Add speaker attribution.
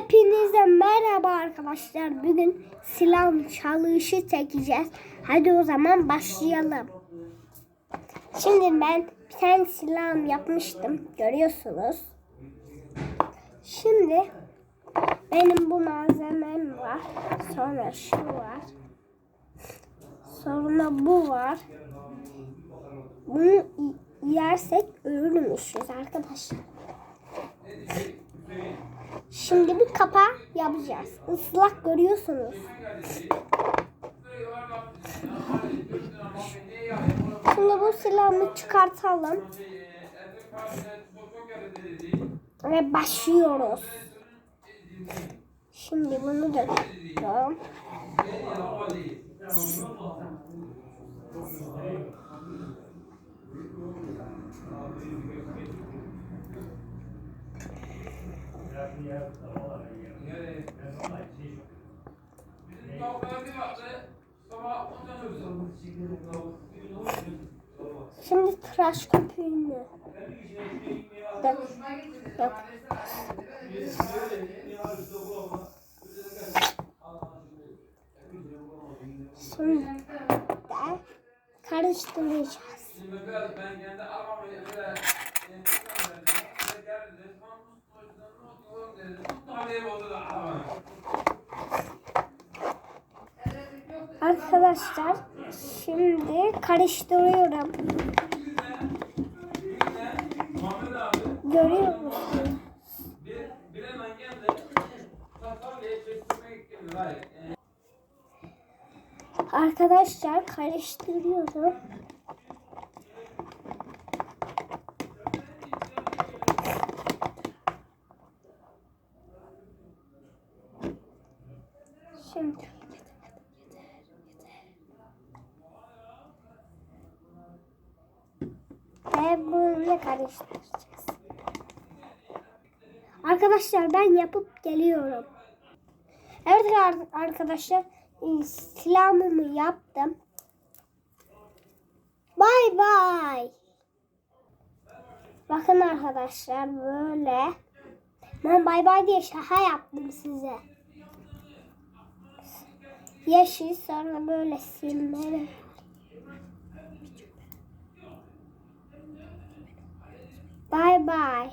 Speaker 1: Hepinize merhaba arkadaşlar. Bugün silah çalışı çekeceğiz. Hadi o zaman başlayalım. Şimdi ben bir tane silahım yapmıştım. Görüyorsunuz. Şimdi benim bu malzemem var. Sonra şu var. Sonra bu var. Bunu yersek ölürmüşüz arkadaşlar. Şimdi bir kapağı yapacağız. Islak görüyorsunuz. Şimdi bu silahımı çıkartalım. Ve başlıyoruz. Şimdi bunu döküyorum. Şimdi tıraş köpüğünü. Şimdi de karıştıracağız. Arkadaşlar şimdi karıştırıyorum. Görüyor musunuz? Arkadaşlar karıştırıyorum. Şimdi ve bunu karıştıracağız. Arkadaşlar ben yapıp geliyorum. Evet ar- arkadaşlar silahımı yaptım. Bay bay. Bakın arkadaşlar böyle. Ben bay bay diye şaka yaptım size. Yeşil sonra böyle silmeli. Bay bay.